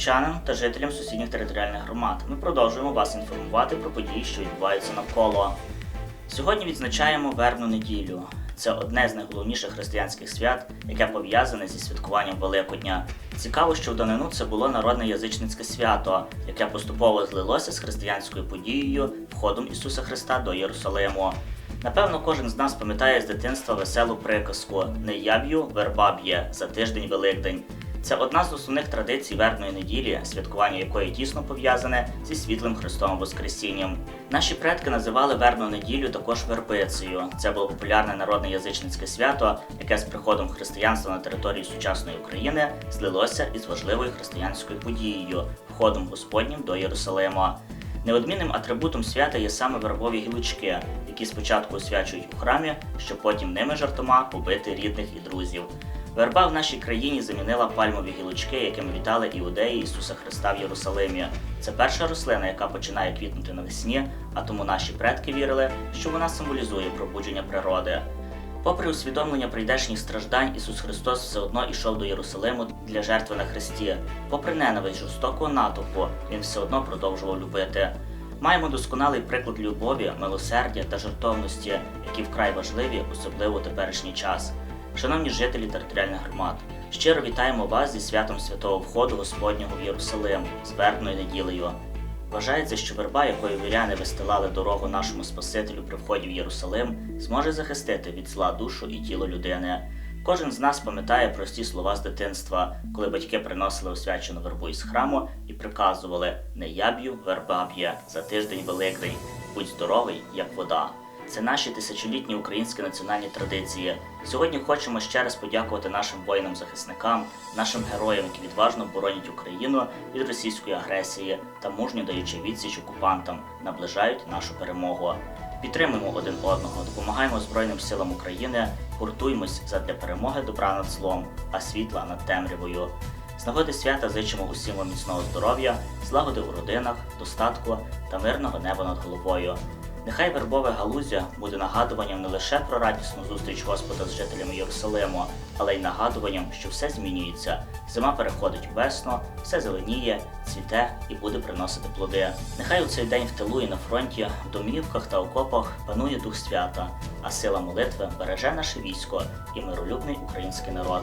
Вітання та жителям сусідніх територіальних громад. Ми продовжуємо вас інформувати про події, що відбуваються навколо. Сьогодні відзначаємо вербну неділю. Це одне з найголовніших християнських свят, яке пов'язане зі святкуванням Великодня. Цікаво, що в данину це було народне язичницьке свято, яке поступово злилося з християнською подією входом Ісуса Христа до Єрусалиму. Напевно, кожен з нас пам'ятає з дитинства веселу приказку Не я б'ю, верба б'є за тиждень Великдень. Це одна з основних традицій вербної неділі, святкування якої тісно пов'язане зі світлим Христовим Воскресінням. Наші предки називали вербну неділю також вербицею. Це було популярне народне язичницьке свято, яке з приходом християнства на території сучасної України злилося із важливою християнською подією входом Господнім до Єрусалима. Неодмінним атрибутом свята є саме вербові гілочки, які спочатку освячують у храмі, щоб потім ними жартома побити рідних і друзів. Верба в нашій країні замінила пальмові гілочки, якими вітали іудеї Ісуса Христа в Єрусалимі. Це перша рослина, яка починає квітнути навесні, а тому наші предки вірили, що вона символізує пробудження природи. Попри усвідомлення прийдешніх страждань, Ісус Христос все одно ішов до Єрусалиму для жертви на хресті. Попри ненависть жорстокого натовпу, він все одно продовжував любити. Маємо досконалий приклад любові, милосердя та жертовності, які вкрай важливі, особливо у теперішній час. Шановні жителі територіальних громад, щиро вітаємо вас зі святом святого входу Господнього в Єрусалим з вербною неділею. Вважається, що верба, якою віряни вистилали дорогу нашому Спасителю при вході в Єрусалим, зможе захистити від зла душу і тіло людини. Кожен з нас пам'ятає прості слова з дитинства, коли батьки приносили освячену вербу із храму і приказували Не я б'ю, верба б'є за тиждень Великдень, будь здоровий, як вода. Це наші тисячолітні українські національні традиції. Сьогодні хочемо ще раз подякувати нашим воїнам-захисникам, нашим героям, які відважно боронять Україну від російської агресії та мужньо даючи відсіч окупантам, наближають нашу перемогу. Підтримуємо один одного, допомагаємо Збройним силам України, гуртуймось задля перемоги добра над злом, а світла над темрявою. З нагоди свята зичимо усім міцного здоров'я, злагоди у родинах, достатку та мирного неба над головою. Нехай вербове галузя буде нагадуванням не лише про радісну зустріч Господа з жителями Єрусалиму, але й нагадуванням, що все змінюється. Зима переходить у весну, все зеленіє, цвіте і буде приносити плоди. Нехай у цей день в тилу і на фронті, в домівках та окопах панує дух свята, а сила молитви береже наше військо і миролюбний український народ.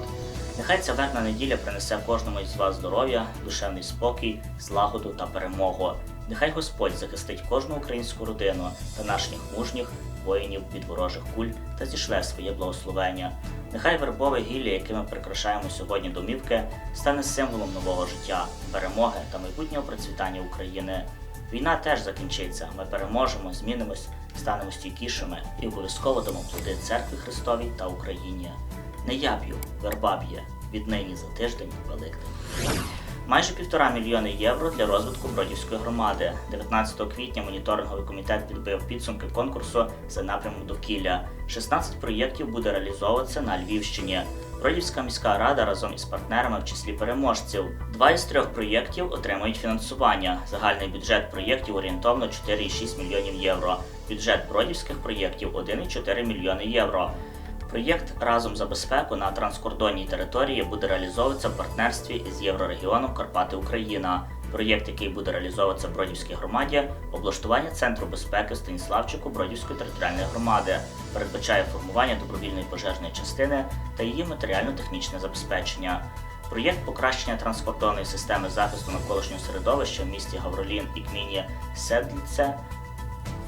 Нехай ця вербна неділя принесе кожному із вас здоров'я, душевний спокій, злагоду та перемогу. Нехай Господь захистить кожну українську родину та наших мужніх воїнів від ворожих куль та зішле своє благословення. Нехай вербове гілля, якими прикрашаємо сьогодні домівки, стане символом нового життя, перемоги та майбутнього процвітання України. Війна теж закінчиться. Ми переможемо, змінимось, станемо стійкішими і обов'язково дамо плоди церкві Христовій та Україні. Не я б'ю, верба б'є, віднині за тиждень Великдень. Майже півтора мільйони євро для розвитку Бродівської громади. 19 квітня моніторинговий комітет підбив підсумки конкурсу за напрямом довкілля. 16 проєктів буде реалізовуватися на Львівщині. Бродівська міська рада разом із партнерами в числі переможців. Два із трьох проєктів отримають фінансування. Загальний бюджет проєктів орієнтовно 4,6 мільйонів євро. Бюджет бродівських проєктів 1,4 мільйони євро. Проєкт разом за безпеку на транскордонній території буде реалізовуватися в партнерстві із Єврорегіоном Карпати Україна. Проєкт, який буде реалізовуватися в Бродівській громаді, облаштування центру безпеки Станіславчику Бродівської територіальної громади, передбачає формування добровільної пожежної частини та її матеріально-технічне забезпечення. Проєкт покращення транскордонної системи захисту навколишнього середовища в місті Гавролін і Кміні Седліце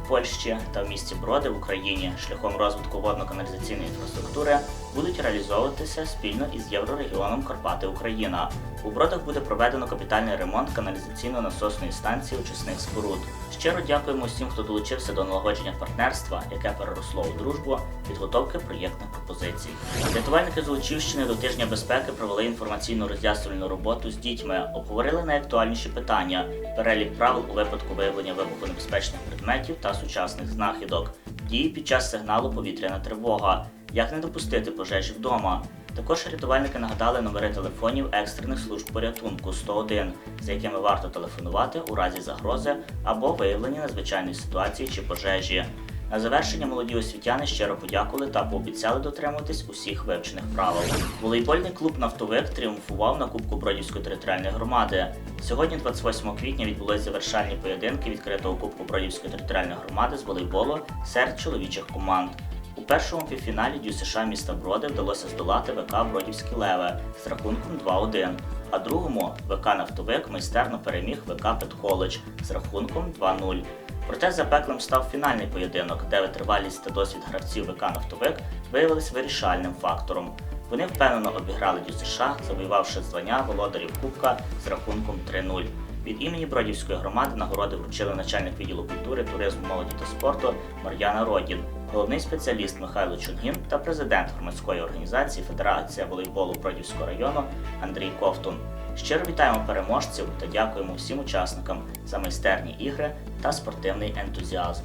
Польщі та в місті Броди в Україні шляхом розвитку водно-каналізаційної інфраструктури будуть реалізовуватися спільно із Єврорегіоном Карпати Україна. У Бродах буде проведено капітальний ремонт каналізаційно-насосної станції очисних споруд. Щиро дякуємо всім, хто долучився до налагодження партнерства, яке переросло у дружбу, підготовки проєктних пропозицій. Рятувальники Золочівщини до тижня безпеки провели інформаційну роз'яснювальну роботу з дітьми, обговорили найактуальніші питання, перелік правил у випадку виявлення вибухонебезпечних предметів та сучасних знахідок, дії під час сигналу повітряна тривога, як не допустити пожежі вдома. Також рятувальники нагадали номери телефонів екстрених служб порятунку 101, за якими варто телефонувати у разі загрози або виявлення надзвичайної ситуації чи пожежі. На завершення молоді освітяни щиро подякували та пообіцяли дотримуватись усіх вивчених правил. Волейбольний клуб Нафтовик тріумфував на Кубку Бродівської територіальної громади. Сьогодні, 28 квітня, відбулись завершальні поєдинки відкритого Кубку Бродівської територіальної громади з волейболу серед чоловічих команд. У першому півфіналі Дю США міста Броди вдалося здолати ВК Бродівські Леве з рахунком 2-1, а другому ВК Нафтовик майстерно переміг ВК Петколедж з рахунком 2-0. Проте запеклим став фінальний поєдинок, де витривалість та досвід гравців ВК Нафтовик виявились вирішальним фактором. Вони впевнено обіграли Дю США, завоювавши звання володарів Кубка з рахунком 3-0. Від імені Бродівської громади нагороди вручили начальник відділу культури, туризму, молоді та спорту Мар'яна Родін, головний спеціаліст Михайло Чунгін та президент громадської організації Федерація волейболу Бродівського району Андрій Ковтун. Щиро вітаємо переможців та дякуємо всім учасникам за майстерні ігри та спортивний ентузіазм.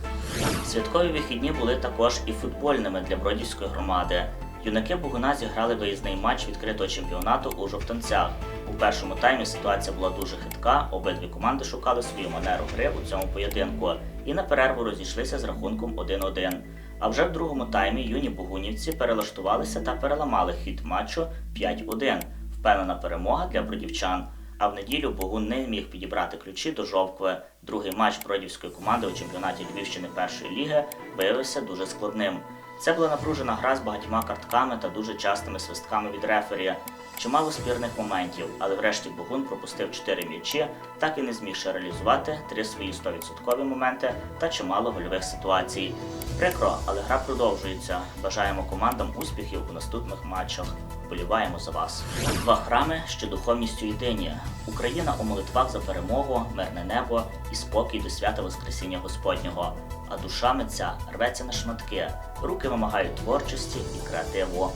Святкові вихідні були також і футбольними для Бродівської громади. Юнаки Богуна зіграли виїзний матч відкритого чемпіонату у жовтанцях. У першому таймі ситуація була дуже хитка. Обидві команди шукали свою манеру гри у цьому поєдинку і на перерву розійшлися з рахунком 1-1. А вже в другому таймі юні богунівці перелаштувалися та переламали хід матчу 5-1. Впевнена перемога для бродівчан. А в неділю Богун не міг підібрати ключі до Жовкви. Другий матч бродівської команди у чемпіонаті Львівщини першої ліги виявився дуже складним. Це була напружена гра з багатьма картками та дуже частими свистками від рефері. Чимало спірних моментів, але врешті Богун пропустив 4 м'ячі, так і не змігши реалізувати три свої 100% моменти та чимало гольових ситуацій. Прикро, але гра продовжується. Бажаємо командам успіхів у наступних матчах. Вболіваємо за вас. Два храми, що духовністю єдині. Україна у молитвах за перемогу, мирне небо і спокій до свята Воскресіння Господнього. А душа митця рветься на шматки, руки вимагають творчості і креативу.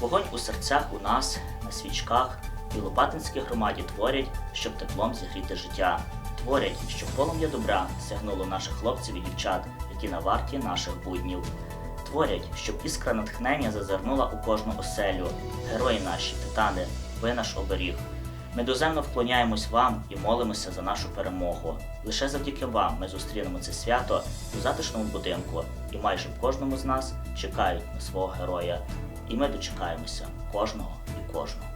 Вогонь у серцях у нас, на свічках і Лопатинській громаді творять, щоб теплом зігріти життя. Творять, щоб полум'я добра сягнуло наших хлопців і дівчат, які на варті наших буднів. Творять, щоб іскра натхнення зазирнула у кожну оселю. Герої наші, титани, ви наш оберіг. Ми доземно вклоняємось вам і молимося за нашу перемогу. Лише завдяки вам ми зустрінемо це свято у затишному будинку, і майже кожному з нас чекають на свого героя. І ми дочекаємося кожного і кожного.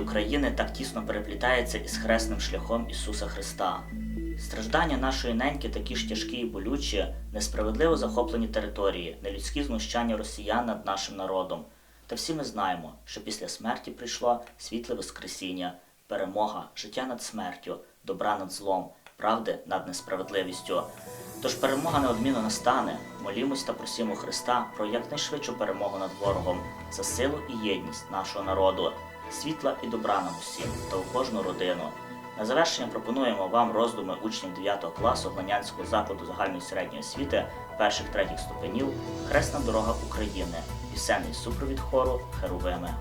України так тісно переплітається із хресним шляхом Ісуса Христа. Страждання нашої неньки такі ж тяжкі і болючі, несправедливо захоплені території, нелюдські знущання росіян над нашим народом. Та всі ми знаємо, що після смерті прийшло світле Воскресіння, перемога, життя над смертю, добра над злом, правди над несправедливістю. Тож перемога неодмінно настане. Молімось та просімо Христа про якнайшвидшу перемогу над ворогом за силу і єдність нашого народу, світла і добра нам усім та у кожну родину. На завершення пропонуємо вам роздуми учнів 9 класу Гланянського закладу загальної середньої освіти перших третіх ступенів Хресна дорога України, пісенний супровід хору Херувими.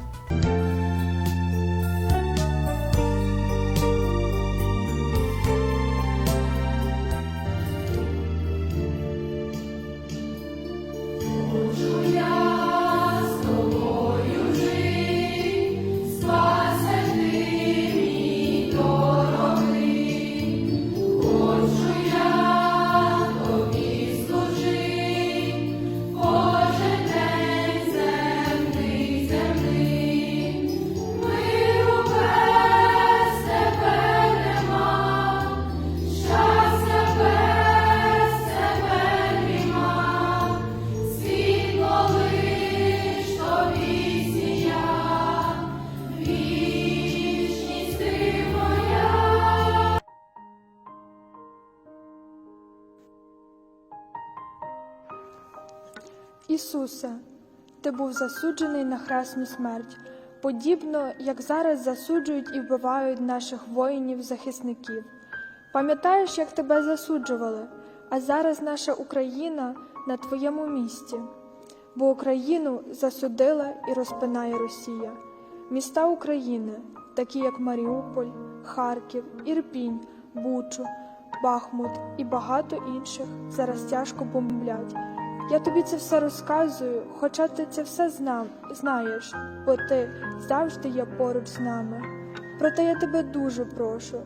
Засуджений на хресну смерть, подібно як зараз засуджують і вбивають наших воїнів-захисників. Пам'ятаєш, як тебе засуджували, а зараз наша Україна на твоєму місці, бо Україну засудила і розпинає Росія. Міста України, такі як Маріуполь, Харків, Ірпінь, Бучу, Бахмут і багато інших, зараз тяжко бомблять. Я тобі це все розказую, хоча ти це все знав, знаєш, бо ти завжди є поруч з нами. Проте я тебе дуже прошу,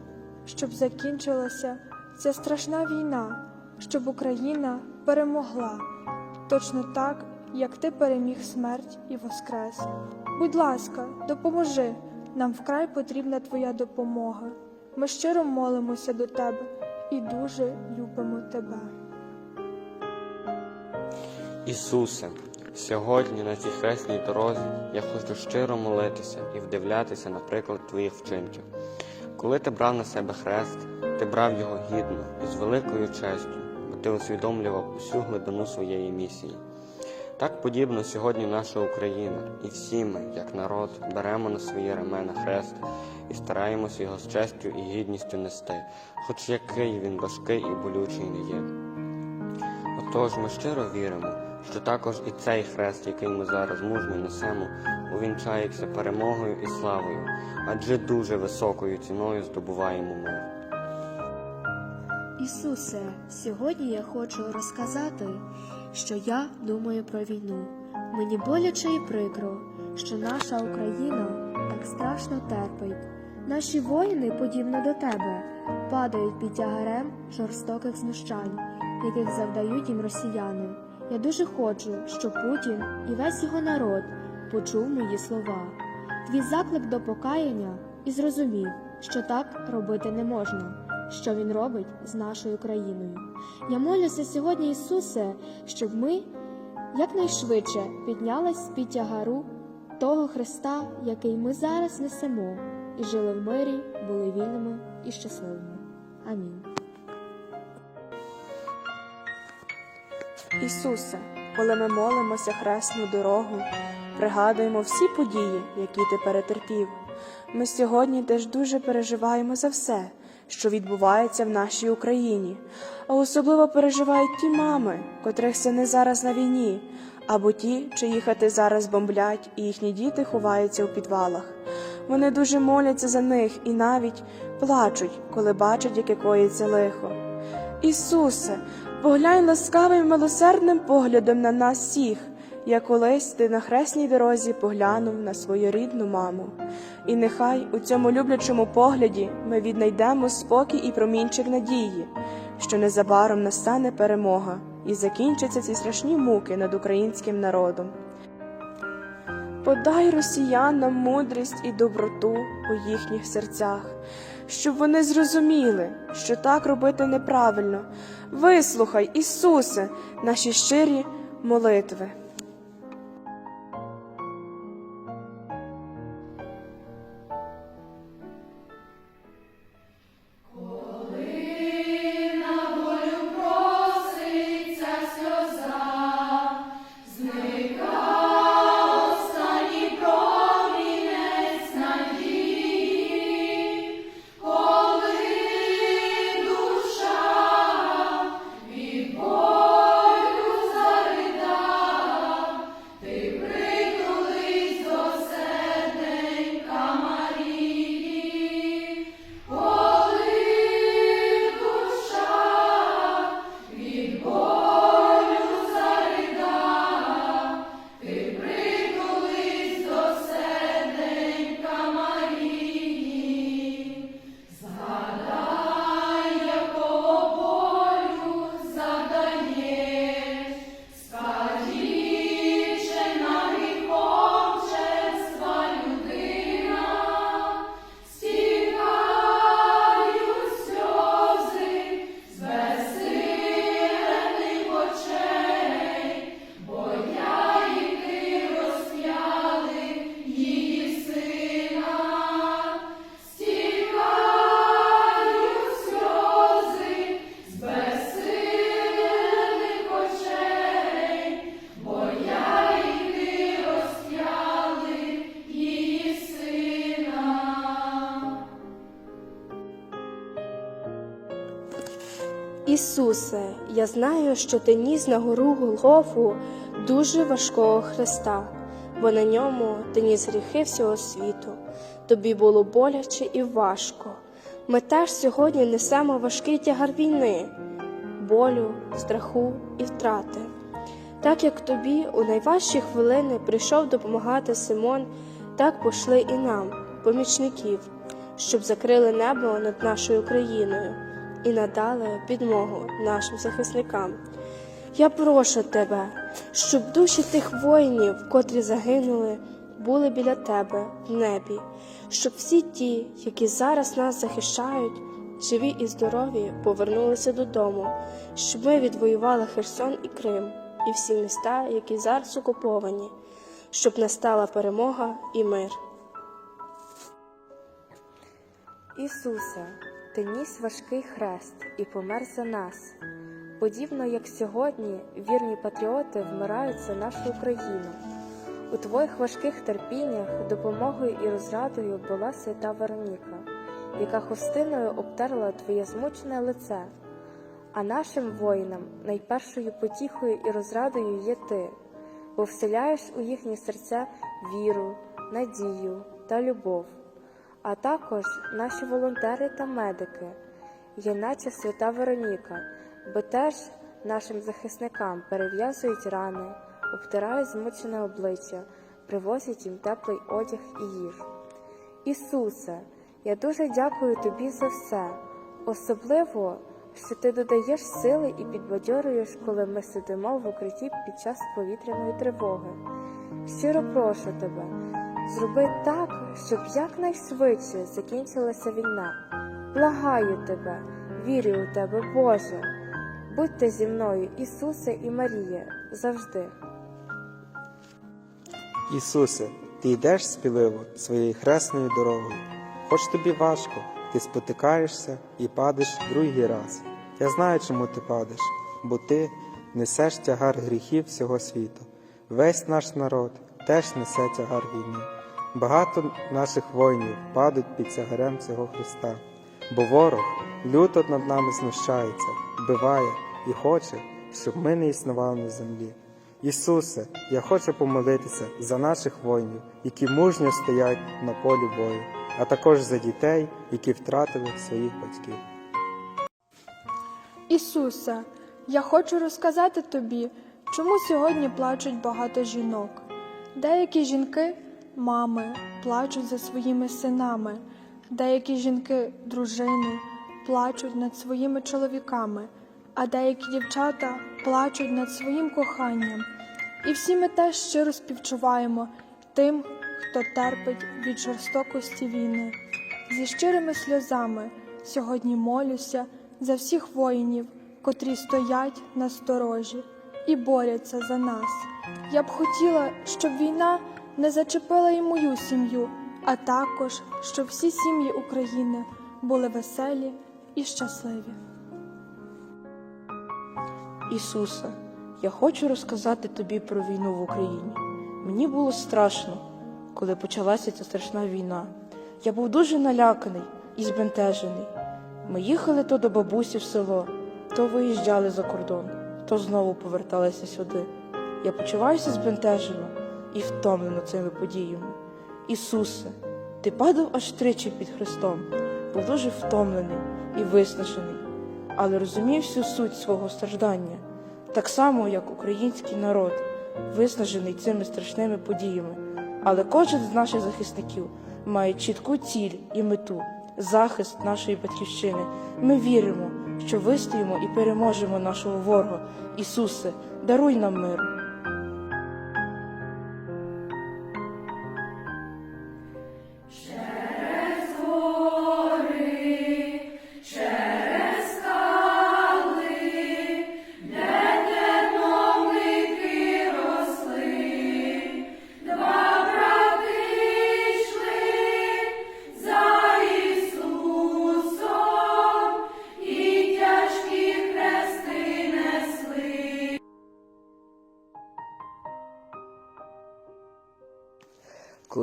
щоб закінчилася ця страшна війна, щоб Україна перемогла, точно так, як ти переміг смерть і воскрес. Будь ласка, допоможи, нам вкрай потрібна твоя допомога. Ми щиро молимося до тебе і дуже любимо тебе. Ісусе, сьогодні на цій хресній дорозі я хочу щиро молитися і вдивлятися на приклад Твоїх вчинків. Коли ти брав на себе хрест, ти брав його гідно і з великою честю, бо ти усвідомлював усю глибину своєї місії. Так подібно сьогодні наша Україна і всі ми, як народ, беремо на свої ремена хрест і стараємося його з честю і гідністю нести, хоч який він важкий і болючий не є. Отож, ми щиро віримо, що також і цей хрест, який ми зараз мужньо несемо, увінчається перемогою і славою, адже дуже високою ціною здобуваємо ми. Ісусе, сьогодні я хочу розказати, що я думаю про війну. Мені боляче і прикро, що наша Україна так страшно терпить. Наші воїни, подібно до тебе, падають під тягарем жорстоких знущань, яких завдають їм росіяни. Я дуже хочу, щоб Путін і весь його народ почув мої слова. Твій заклик до покаяння і зрозумів, що так робити не можна що Він робить з нашою країною. Я молюся сьогодні, Ісусе, щоб ми якнайшвидше піднялись з під тягару того Христа, який ми зараз несемо, і жили в мирі, були вільними і щасливими. Амінь. Ісусе, коли ми молимося хресну дорогу, пригадуємо всі події, які ти перетерпів. Ми сьогодні теж дуже переживаємо за все, що відбувається в нашій Україні, а особливо переживають ті мами, котрих сини зараз на війні, або ті, чиї хати зараз бомблять, і їхні діти ховаються у підвалах. Вони дуже моляться за них і навіть плачуть, коли бачать, яке коїться лихо. Ісусе, поглянь ласкавим милосердним поглядом на нас всіх, як колись ти на хресній дорозі поглянув на свою рідну маму. І нехай у цьому люблячому погляді ми віднайдемо спокій і промінчик надії, що незабаром настане перемога і закінчаться ці страшні муки над українським народом. Подай росіянам мудрість і доброту у їхніх серцях, щоб вони зрозуміли, що так робити неправильно. Вислухай, Ісусе, наші щирі молитви. Я знаю, що ти ніс на гору Голгофу дуже важкого Христа, бо на ньому ти ніс гріхи всього світу. Тобі було боляче і важко. Ми теж сьогодні несемо важкий тягар війни, болю, страху і втрати. Так як тобі у найважчі хвилини прийшов допомагати Симон, так пошли і нам, помічників, щоб закрили небо над нашою країною і надали підмогу нашим захисникам. Я прошу тебе, щоб душі тих воїнів, котрі загинули, були біля тебе в небі, щоб всі ті, які зараз нас захищають, живі і здорові, повернулися додому, щоб ми відвоювали Херсон і Крим і всі міста, які зараз окуповані, щоб настала перемога і мир. Ісусе, ти ніс важкий хрест і помер за нас. Подібно як сьогодні вірні патріоти вмирають за нашу Україну. У твоїх важких терпіннях допомогою і розрадою була свята Вероніка, яка хустиною обтерла твоє змучене лице. А нашим воїнам найпершою потіхою і розрадою є ти, бо вселяєш у їхні серця віру, надію та любов. А також наші волонтери та медики, є наче свята Вероніка, бо теж нашим захисникам перев'язують рани, обтирають змучене обличчя, привозять їм теплий одяг і їжу. Ісусе, я дуже дякую тобі за все, особливо, що ти додаєш сили і підбадьорюєш, коли ми сидимо в укритті під час повітряної тривоги. Щиро прошу тебе, зроби так, щоб якнайшвидше закінчилася війна. Благаю тебе, вірю у тебе, Боже. Будьте зі мною, Ісусе і Марія, завжди. Ісусе, ти йдеш сміливо своєю хресною дорогою. Хоч тобі важко, ти спотикаєшся і падеш другий раз. Я знаю, чому ти падеш, бо ти несеш тягар гріхів всього світу. Весь наш народ теж несе тягар війни. Багато наших воїнів падають під тягарем цього Христа, бо ворог люто над нами знущається, вбиває і хоче, щоб ми не існували на землі. Ісусе, я хочу помолитися за наших воїнів, які мужньо стоять на полі бою, а також за дітей, які втратили своїх батьків. Ісусе, я хочу розказати тобі, чому сьогодні плачуть багато жінок. Деякі жінки, мами, плачуть за своїми синами, деякі жінки, дружини, плачуть над своїми чоловіками, а деякі дівчата плачуть над своїм коханням. І всі ми теж щиро співчуваємо тим, хто терпить від жорстокості війни. Зі щирими сльозами сьогодні молюся за всіх воїнів, котрі стоять на сторожі і борються за нас. Я б хотіла, щоб війна не зачепила і мою сім'ю, а також щоб всі сім'ї України були веселі і щасливі. Ісусе, я хочу розказати тобі про війну в Україні. Мені було страшно, коли почалася ця страшна війна. Я був дуже наляканий і збентежений. Ми їхали то до бабусі в село, то виїжджали за кордон, то знову поверталися сюди. Я почуваюся збентежено і втомлено цими подіями. Ісусе, ти падав аж тричі під Христом, був дуже втомлений і виснажений, але розумів всю суть свого страждання, так само, як український народ, виснажений цими страшними подіями. Але кожен з наших захисників має чітку ціль і мету захист нашої батьківщини. Ми віримо, що вистоїмо і переможемо нашого ворога. Ісусе, даруй нам мир.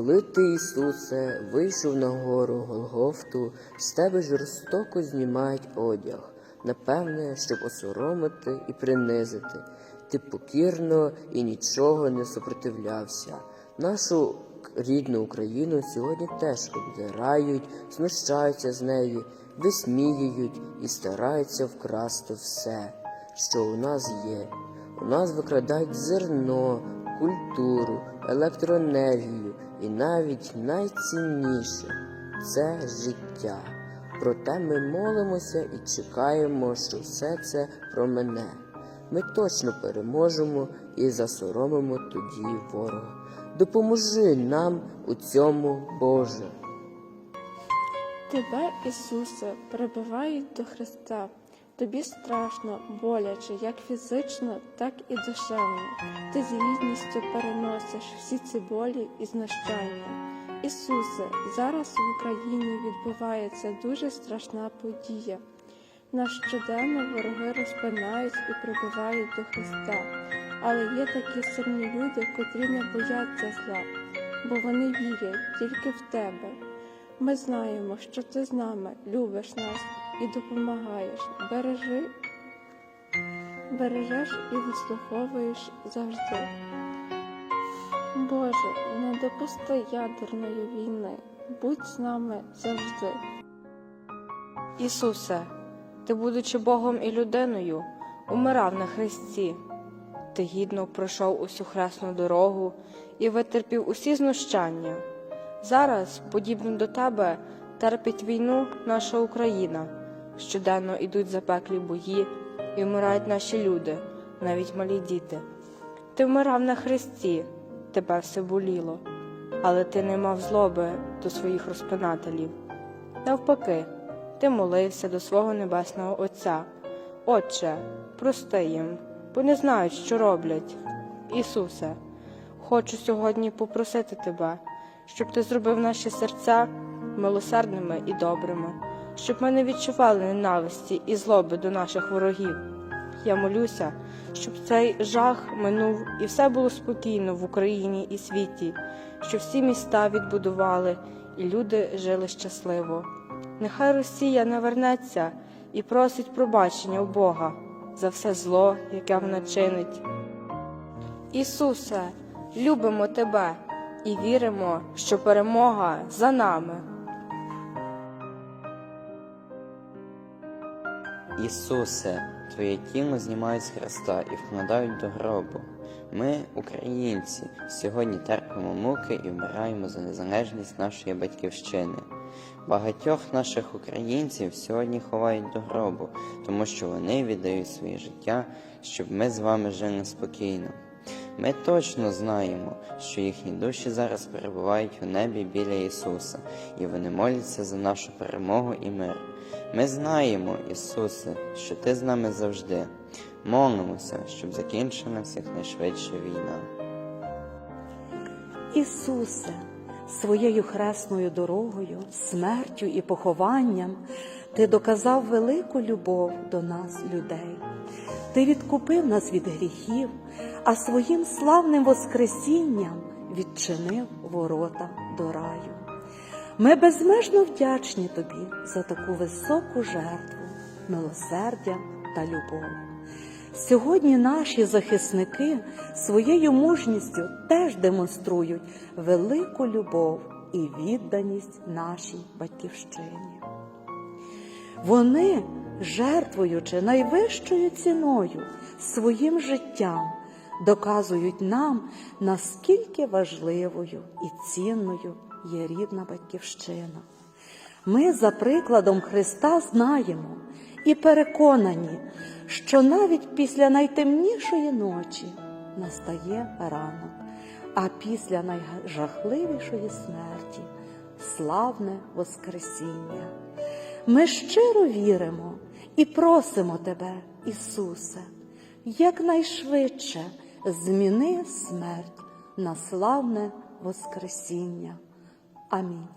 Коли ти, Ісусе, вийшов на гору Голгофту, з тебе жорстоко знімають одяг, напевне, щоб осоромити і принизити. Ти покірно і нічого не супротивлявся. Нашу рідну Україну сьогодні теж обдирають, знущаються з неї, висміюють і стараються вкрасти все, що у нас є. У нас викрадають зерно, культуру, електроенергію і навіть найцінніше це життя. Проте ми молимося і чекаємо, що все це промене. Ми точно переможемо і засоромимо тоді ворога. Допоможи нам у цьому, Боже. Тебе, Ісусе, прибивають до Христа. Тобі страшно, боляче, як фізично, так і душевно. Ти з гідністю переносиш всі ці болі і знущання. Ісусе, зараз в Україні відбувається дуже страшна подія. Нас щоденно вороги розпинають і прибивають до Христа. Але є такі сильні люди, котрі не бояться зла, бо вони вірять тільки в тебе. Ми знаємо, що ти з нами любиш нас і допомагаєш. Бережи, бережеш і вислуховуєш завжди. Боже, не допусти ядерної війни, будь з нами завжди. Ісусе, ти, будучи Богом і людиною, умирав на хресті. Ти гідно пройшов усю хресну дорогу і витерпів усі знущання. Зараз, подібно до тебе, терпить війну наша Україна. Щоденно ідуть запеклі бої і вмирають наші люди, навіть малі діти. Ти вмирав на хресті, тебе все боліло, але ти не мав злоби до своїх розпинателів. Навпаки, ти молився до свого небесного Отця. Отче, прости їм, бо не знають, що роблять. Ісусе, хочу сьогодні попросити Тебе, щоб ти зробив наші серця милосердними і добрими, щоб ми не відчували ненависті і злоби до наших ворогів. Я молюся, щоб цей жах минув і все було спокійно в Україні і світі, щоб всі міста відбудували і люди жили щасливо. Нехай Росія не вернеться і просить пробачення у Бога за все зло, яке вона чинить. Ісусе, любимо Тебе і віримо, що перемога за нами. Ісусе, Твоє тіло знімають з хреста і вкладають до гробу. Ми, українці, сьогодні терпимо муки і вмираємо за незалежність нашої батьківщини. Багатьох наших українців сьогодні ховають до гробу, тому що вони віддають своє життя, щоб ми з вами жили спокійно. Ми точно знаємо, що їхні душі зараз перебувають у небі біля Ісуса, і вони моляться за нашу перемогу і мир. Ми знаємо, Ісусе, що Ти з нами завжди. Молимося, щоб закінчилася якнайшвидше війна. Ісусе, своєю хресною дорогою, смертю і похованням Ти доказав велику любов до нас, людей. Ти відкупив нас від гріхів, а своїм славним Воскресінням відчинив ворота до раю. Ми безмежно вдячні Тобі за таку високу жертву, милосердя та любов. Сьогодні наші захисники своєю мужністю теж демонструють велику любов і відданість нашій батьківщині. Вони, жертвуючи найвищою ціною своїм життям, доказують нам, наскільки важливою і цінною є рідна батьківщина. Ми за прикладом Христа знаємо і переконані, що навіть після найтемнішої ночі настає ранок, а після найжахливішої смерті славне Воскресіння. Ми щиро віримо і просимо Тебе, Ісусе, якнайшвидше зміни смерть на славне Воскресіння. Амінь.